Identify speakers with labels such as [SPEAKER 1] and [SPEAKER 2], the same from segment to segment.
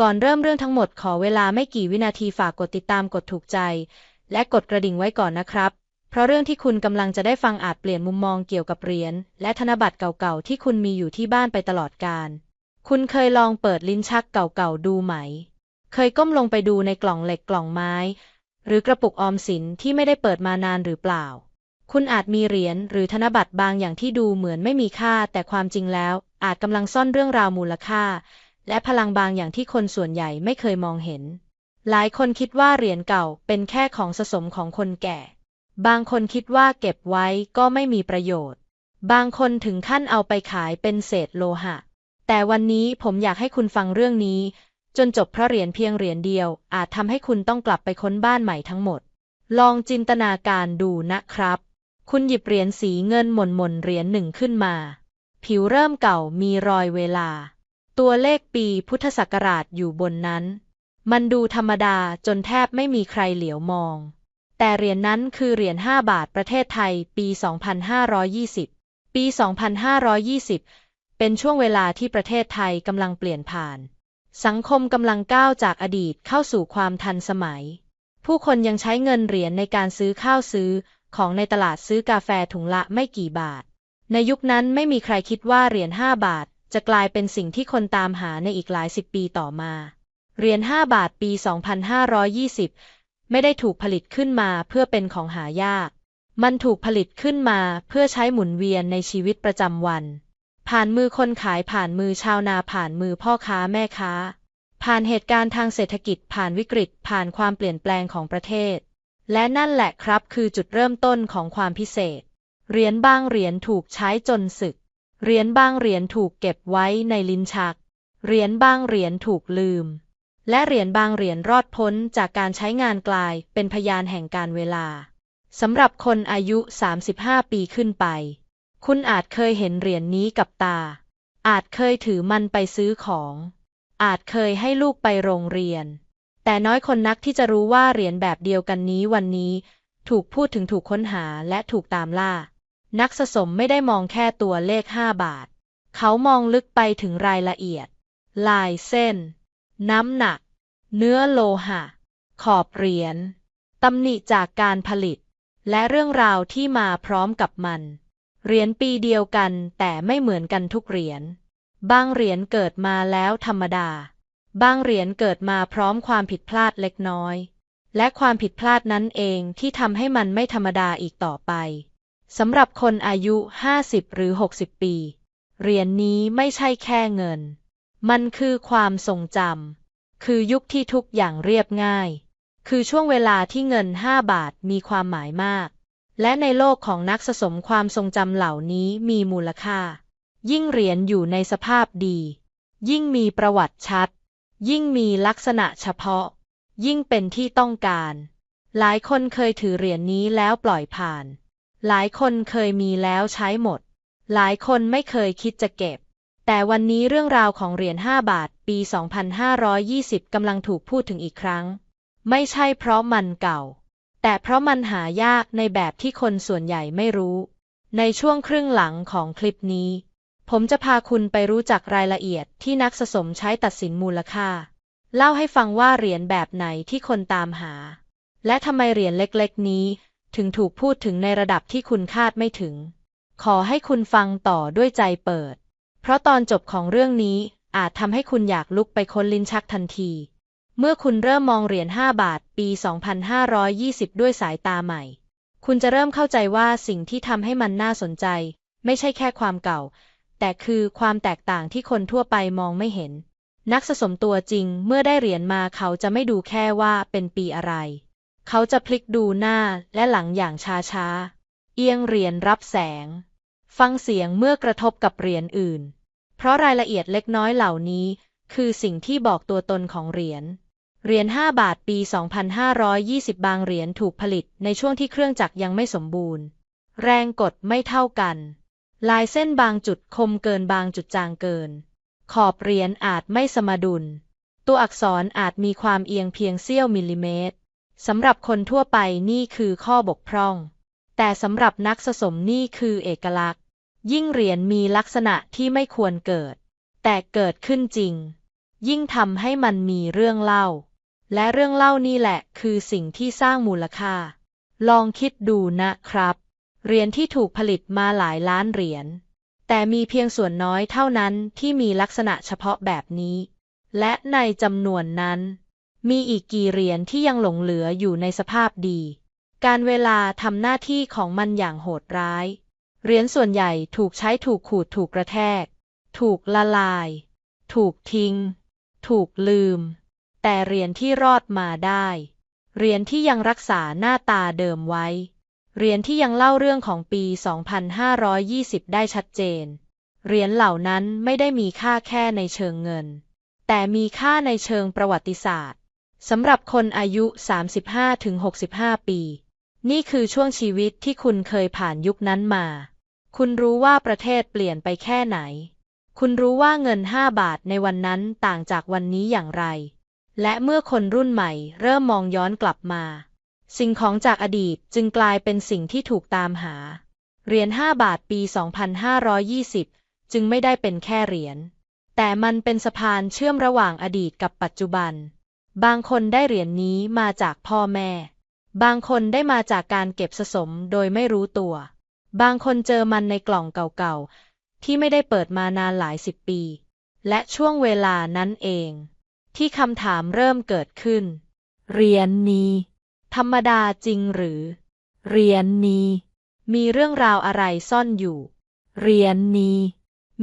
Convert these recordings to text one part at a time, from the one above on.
[SPEAKER 1] ก่อนเริ่มเรื่องทั้งหมดขอเวลาไม่กี่วินาทีฝากกดติดตามกดถูกใจ และกดกระดิ่งไว้ก่อนนะครับ เพราะเรื่องที่คุณกำลังจะได้ฟังอาจเปลี่ยนมุมมองเกี่ยวกับเหรียญและธนบัตรเก่าๆที่คุณมีอยู่ที่บ้านไปตลอดกาลคุณเคยลองเปิดลิ้นชักเก่าๆดูไหม เคยก้มลงไปดูในกล่องเหล็กกล่องไม้ หรือกระปุกออมสินที่ไม่ได้เปิดมานานหรือเปล่า คุณอาจมีเหรียญหรือธนบัตรบางอย่างที่ดูเหมือนไม่มีค่า แต่ความจริงแล้วอาจกำลังซ่อนเรื่องราวมูลค่า และพลังบางอย่างที่คนส่วนใหญ่ไม่เคยมองเห็น หลายคนคิดว่าเหรียญเก่าเป็นแค่ของสะสมของคนแก่ บางคนคิดว่าเก็บไว้ก็ไม่มีประโยชน์ บางคนถึงขั้นเอาไปขายเป็นเศษโลหะ แต่วันนี้ผมอยากให้คุณฟังเรื่องนี้ จนจบเพราะเหรียญเพียงเหรียญเดียว อาจทำให้คุณต้องกลับไปค้นบ้านใหม่ทั้งหมด ลองจินตนาการดูนะครับ คุณหยิบเหรียญสีเงินหม่นหม่นๆเหรียญหนึ่งขึ้นมา ผิวเริ่มเก่ามีรอยเวลา ตัวเลขปีพุทธศักราชอยู่บนนั้น มันดูธรรมดาจนแทบไม่มีใครเหลียวมอง แต่เหรียญนนั้นคือเหรียญ5บาทประเทศไทยปี 2520 ปี 2520 เป็นช่วงเวลาที่ประเทศไทยกำลังเปลี่ยนผ่าน สังคมกำลังก้าวจากอดีตเข้าสู่ความทันสมัย ผู้คนยังใช้เงินเหรียญในการซื้อข้าวซื้อของในตลาดซื้อกาแฟถุงละไม่กี่บาท ในยุคนั้นไม่มีใครคิดว่าเหรียญ5บาท จะกลายเป็นสิ่งที่คนตามหาในอีกหลายสิบปีต่อมา เหรียญ5บาทปี 2520 ไม่ได้ถูกผลิตขึ้นมาเพื่อเป็นของหายาก มันถูกผลิตขึ้นมาเพื่อใช้หมุนเวียนในชีวิตประจำวัน ผ่านมือคนขายผ่านมือชาวนาผ่านมือพ่อค้าแม่ค้า ผ่านเหตุการณ์ทางเศรษฐกิจผ่านวิกฤต ผ่านความเปลี่ยนแปลงของประเทศ และนั่นแหละครับคือจุดเริ่มต้นของความพิเศษ เหรียญบางเหรียญถูกใช้จนสึก เหรียญบางเหรียญถูกเก็บไว้ในลิ้นชัก เหรียญบางเหรียญถูกลืม และเหรียญบางเหรียญรอดพ้นจากการใช้งานกลายเป็นพยานแห่งการเวลาสำหรับคนอายุ 35 ปีขึ้นไป คุณอาจเคยเห็นเหรียญนนี้กับตา อาจเคยถือมันไปซื้อของ อาจเคยให้ลูกไปโรงเรียน แต่น้อยคนนักที่จะรู้ว่าเหรียญแบบเดียวกันนี้วันนี้ ถูกพูดถึงถูกค้นหาและถูกตามล่า นักสะสมไม่ได้มองแค่ตัวเลข 5 บาท เขามองลึกไปถึงรายละเอียด ลายเส้น น้ำหนัก เนื้อโลหะ ขอบเหรียญตำหนิจากการผลิต และเรื่องราวที่มาพร้อมกับมัน เหรียญปีเดียวกันแต่ไม่เหมือนกันทุกเหรียญ บางเหรียญเกิดมาแล้วธรรมดา บางเหรียญเกิดมาพร้อมความผิดพลาดเล็กน้อย และความผิดพลาดนั้นเองที่ทำให้มันไม่ธรรมดาอีกต่อไป สำหรับคนอายุ 50 หรือ 60 ปี เหรียญนนี้ไม่ใช่แค่เงิน มันคือความทรงจำ คือยุคที่ทุกอย่างเรียบง่าย คือช่วงเวลาที่เงิน 5 บาทมีความหมายมาก และในโลกของนักสะสมความทรงจำเหล่านี้มีมูลค่า ยิ่งเหรียญอยู่ในสภาพดี ยิ่งมีประวัติชัด ยิ่งมีลักษณะเฉพาะ ยิ่งเป็นที่ต้องการ หลายคนเคยถือเหรียญนนี้แล้วปล่อยผ่าน หลายคนเคยมีแล้วใช้หมด หลายคนไม่เคยคิดจะเก็บ แต่วันนี้เรื่องราวของเหรียญ 5 บาท ปี 2520 กำลังถูกพูดถึงอีกครั้ง ไม่ใช่เพราะมันเก่า แต่เพราะมันหายากในแบบที่คนส่วนใหญ่ไม่รู้ ในช่วงครึ่งหลังของคลิปนี้ ผมจะพาคุณไปรู้จักรายละเอียดที่นักสะสมใช้ตัดสินมูลค่า เล่าให้ฟังว่าเหรียญแบบไหนที่คนตามหา และทำไมเหรียญเล็กๆ นี้ ถึงถูกพูดถึงในระดับที่คุณคาดไม่ถึง ขอให้คุณฟังต่อด้วยใจเปิด เพราะตอนจบของเรื่องนี้อาจทำให้คุณอยากลุกไปค้นลิ้นชักทันที เมื่อคุณเริ่มมองเหรียญ 5 บาท ปี 2520 ด้วยสายตาใหม่ คุณจะเริ่มเข้าใจว่าสิ่งที่ทำให้มันน่าสนใจ ไม่ใช่แค่ความเก่า แต่คือความแตกต่างที่คนทั่วไปมองไม่เห็น นักสะสมตัวจริงเมื่อได้เหรียญมาเขาจะไม่ดูแค่ว่าเป็นปีอะไร เขาจะพลิกดูหน้าและหลังอย่างช้าๆ เอียงเหรียญรับแสง ฟังเสียงเมื่อกระทบกับเหรียญอื่น เพราะรายละเอียดเล็กน้อยเหล่านี้ คือสิ่งที่บอกตัวตนของเหรียญ เหรียญ 5 บาทปี 2520 บางเหรียญถูกผลิตในช่วงที่เครื่องจักรยังไม่สมบูรณ์ แรงกดไม่เท่ากัน ลายเส้นบางจุดคมเกินบางจุดจางเกิน ขอบเหรียญอาจไม่สมดุล ตัวอักษรอาจมีความเอียงเพียงเสี้ยวมิลลิเมตร สำหรับคนทั่วไปนี่คือข้อบกพร่อง แต่สำหรับนักสะสมนี่คือเอกลักษณ์ ยิ่งเหรียญมีลักษณะที่ไม่ควรเกิด แต่เกิดขึ้นจริง ยิ่งทำให้มันมีเรื่องเล่า และเรื่องเล่านี่แหละคือสิ่งที่สร้างมูลค่า ลองคิดดูนะครับเหรียญที่ถูกผลิตมาหลายล้านเหรียญ แต่มีเพียงส่วนน้อยเท่านั้นที่มีลักษณะเฉพาะแบบนี้ และในจำนวนนั้น มีอีกกี่เหรียญที่ยังหลงเหลืออยู่ในสภาพดี การเวลาทำหน้าที่ของมันอย่างโหดร้าย เหรียญส่วนใหญ่ถูกใช้ถูกขูดถูกกระแทก ถูกละลาย ถูกทิ้ง ถูกลืม แต่เหรียญที่รอดมาได้ เหรียญที่ยังรักษาหน้าตาเดิมไว้ เหรียญที่ยังเล่าเรื่องของปี 2520 ได้ชัดเจน เหรียญเหล่านั้นไม่ได้มีค่าแค่ในเชิงเงินแต่มีค่าในเชิงประวัติศาสตร์ สำหรับคนอายุ 35-65 ปี นี่คือช่วงชีวิตที่คุณเคยผ่านยุคนั้นมา คุณรู้ว่าประเทศเปลี่ยนไปแค่ไหน คุณรู้ว่าเงิน 5 บาทในวันนั้นต่างจากวันนี้อย่างไร และเมื่อคนรุ่นใหม่เริ่มมองย้อนกลับมา สิ่งของจากอดีตจึงกลายเป็นสิ่งที่ถูกตามหา เหรียญ 5 บาทปี 2520 จึงไม่ได้เป็นแค่เหรียญ แต่มันเป็นสะพานเชื่อมระหว่างอดีตกับปัจจุบัน บางคนได้เหรียญนนี้มาจากพ่อแม่ บางคนได้มาจากการเก็บสะสมโดยไม่รู้ตัว บางคนเจอมันในกล่องเก่าๆ ที่ไม่ได้เปิดมานานหลายสิบปี และช่วงเวลานั้นเอง ที่คำถามเริ่มเกิดขึ้น เหรียญนนี้ ธรรมดาจริงหรือ เหรียญนนี้ มีเรื่องราวอะไรซ่อนอยู่ เหรียญนนี้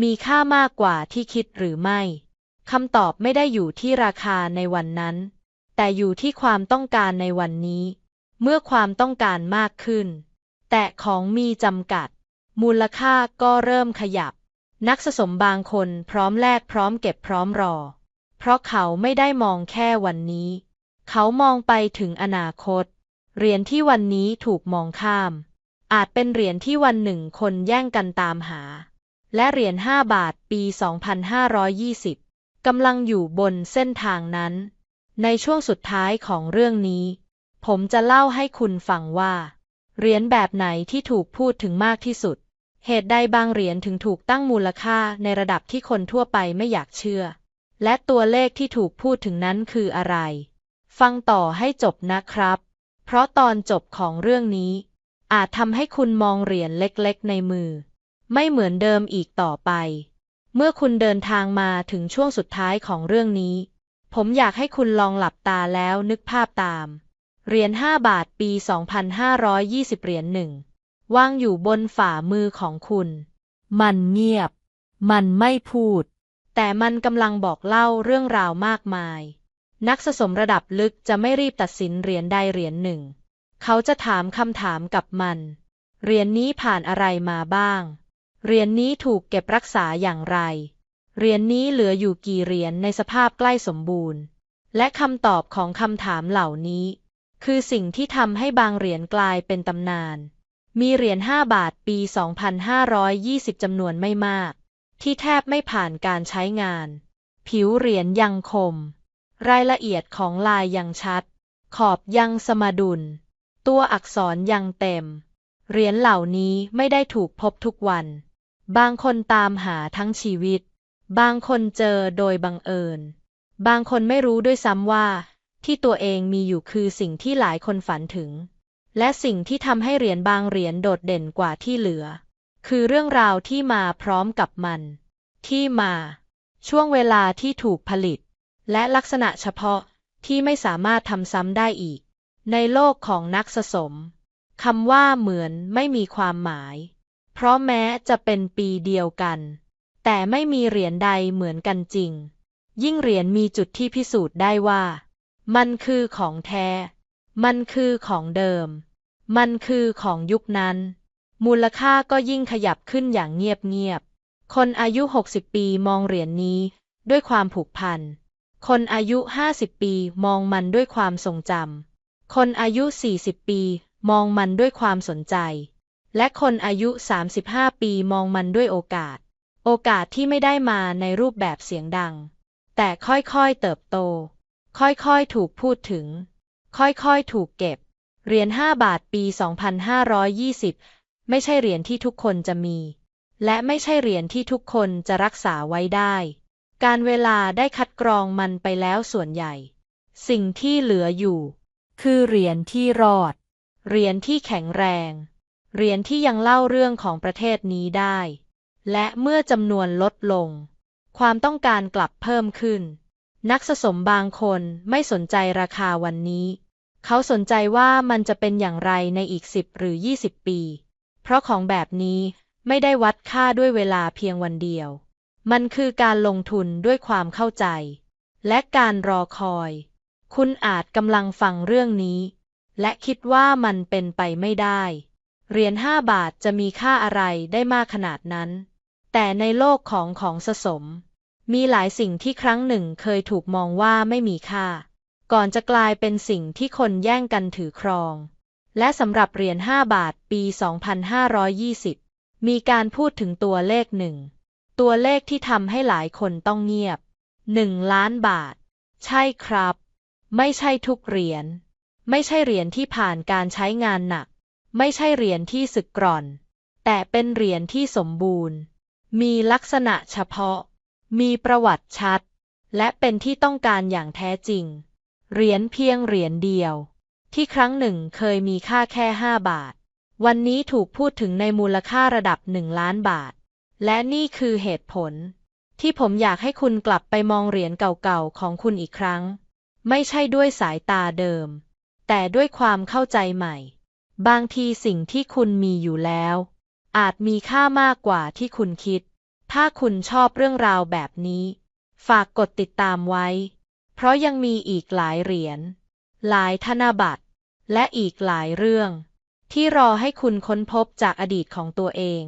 [SPEAKER 1] มีค่ามากกว่าที่คิดหรือไม่ คำตอบไม่ได้อยู่ที่ราคาในวันนั้น แต่อยู่ที่ความต้องการในวันนี้ เมื่อความต้องการมากขึ้น แต่ของมีจำกัด มูลค่าก็เริ่มขยับ นักสะสมบางคนพร้อมแลกพร้อมเก็บพร้อมรอ เพราะเขาไม่ได้มองแค่วันนี้ เขามองไปถึงอนาคต เหรียญที่วันนี้ถูกมองข้าม อาจเป็นเหรียญที่วันหนึ่งคนแย่งกันตามหา และเหรียญ5บาทปี 2520 กำลังอยู่บนเส้นทางนั้น ในช่วงสุดท้ายของเรื่องนี้ ผมจะเล่าให้คุณฟังว่า เหรียญแบบไหนที่ถูกพูดถึงมากที่สุด เหตุใดบางเหรียญถึงถูกตั้งมูลค่าในระดับที่คนทั่วไปไม่อยากเชื่อ และตัวเลขที่ถูกพูดถึงนั้นคืออะไร ฟังต่อให้จบนะครับ เพราะตอนจบของเรื่องนี้ อาจทำให้คุณมองเหรียญเล็กๆ ในมือ ไม่เหมือนเดิมอีกต่อไป เมื่อคุณเดินทางมาถึงช่วงสุดท้ายของเรื่องนี้ ผมอยากให้คุณลองหลับตาแล้วนึกภาพตาม เหรียญ 5 บาทปี 2520 เหรียญหนึ่งวางอยู่บนฝ่ามือของคุณ มันเงียบ มันไม่พูด แต่มันกำลังบอกเล่าเรื่องราวมากมาย นักสะสมระดับลึกจะไม่รีบตัดสินเหรียญใดเหรียญหนึ่ง เขาจะถามคำถามกับมัน เหรียญนี้ผ่านอะไรมาบ้าง เหรียญนี้ถูกเก็บรักษาอย่างไร เหรียญนี้เหลืออยู่กี่เหรียญในสภาพใกล้สมบูรณ์ และคำตอบของคำถามเหล่านี้ คือสิ่งที่ทำให้บางเหรียญกลายเป็นตำนาน มีเหรียญ 5 บาทปี 2520 จำนวนไม่มาก ที่แทบไม่ผ่านการใช้งาน ผิวเหรียญยังคม รายละเอียดของลายยังชัด ขอบยังสมดุล ตัวอักษรยังเต็ม เหรียญเหล่านี้ไม่ได้ถูกพบทุกวัน บางคนตามหาทั้งชีวิต บางคนเจอโดยบังเอิญ บางคนไม่รู้ด้วยซ้ำว่า ที่ตัวเองมีอยู่คือสิ่งที่หลายคนฝันถึง และสิ่งที่ทำให้เหรียญบางเหรียญโดดเด่นกว่าที่เหลือ คือเรื่องราวที่มาพร้อมกับมัน ที่มา ช่วงเวลาที่ถูกผลิต และลักษณะเฉพาะที่ไม่สามารถทำซ้ำได้อีก ในโลกของนักสะสมคำว่าเหมือนไม่มีความหมาย เพราะแม้จะเป็นปีเดียวกัน แต่ไม่มีเหรียญใดเหมือนกันจริง ยิ่งเหรียญมีจุดที่พิสูจน์ได้ว่า มันคือของแท้ มันคือของเดิม มันคือของยุคนั้น มูลค่าก็ยิ่งขยับขึ้นอย่างเงียบๆ คนอายุ 60 ปีมองเหรียญนนี้ด้วยความผูกพัน คนอายุ 50 ปีมองมันด้วยความทรงจำ คนอายุ 40 ปีมองมันด้วยความสนใจ และคนอายุ 35 ปีมองมันด้วยโอกาส โอกาสที่ไม่ได้มาในรูปแบบเสียงดัง แต่ค่อยๆเติบโต ค่อยๆถูกพูดถึง ค่อยๆถูกเก็บ เหรียญ5บาทปี 2520 ไม่ใช่เหรียญที่ทุกคนจะมี และไม่ใช่เหรียญที่ทุกคนจะรักษาไว้ได้ การเวลาได้คัดกรองมันไปแล้วส่วนใหญ่ สิ่งที่เหลืออยู่ คือเหรียญที่รอด เหรียญที่แข็งแรง เหรียญที่ยังเล่าเรื่องของประเทศนี้ได้ และเมื่อจำนวนลดลง ความต้องการกลับเพิ่มขึ้น นักสะสมบางคนไม่สนใจราคาวันนี้ เขาสนใจว่ามันจะเป็นอย่างไรในอีก 10 หรือ 20 ปี เพราะของแบบนี้ไม่ได้วัดค่าด้วยเวลาเพียงวันเดียว มันคือการลงทุนด้วยความเข้าใจ และการรอคอย คุณอาจกำลังฟังเรื่องนี้ และคิดว่ามันเป็นไปไม่ได้ เหรียญห้าบาทจะมีค่าอะไรได้มากขนาดนั้น แต่ในโลกของของสะสม มีหลายสิ่งที่ครั้งหนึ่งเคยถูกมองว่าไม่มีค่า ก่อนจะกลายเป็นสิ่งที่คนแย่งกันถือครอง และสำหรับเหรียญ5บาทปี 2520 มีการพูดถึงตัวเลขหนึ่ง ตัวเลขที่ทำให้หลายคนต้องเงียบ 1 ล้านบาท ใช่ครับ ไม่ใช่ทุกเหรียญ ไม่ใช่เหรียญที่ผ่านการใช้งานหนัก ไม่ใช่เหรียญที่สึกกร่อน แต่เป็นเหรียญที่สมบูรณ์ มีลักษณะเฉพาะ มีประวัติชัด และเป็นที่ต้องการอย่างแท้จริง เหรียญเพียงเหรียญเดียว ที่ครั้งหนึ่งเคยมีค่าแค่ 5 บาท วันนี้ถูกพูดถึงในมูลค่าระดับ1ล้านบาท และนี่คือเหตุผล ที่ผมอยากให้คุณกลับไปมองเหรียญเก่าๆของคุณอีกครั้ง ไม่ใช่ด้วยสายตาเดิม แต่ด้วยความเข้าใจใหม่ บางทีสิ่งที่คุณมีอยู่แล้ว อาจมีค่ามากกว่าที่คุณคิด ถ้าคุณชอบเรื่องราวแบบนี้ ฝากกดติดตามไว้ เพราะยังมีอีกหลายเหรียญ หลายธนบัตร และอีกหลายเรื่อง ที่รอให้คุณค้นพบจากอดีตของตัวเอง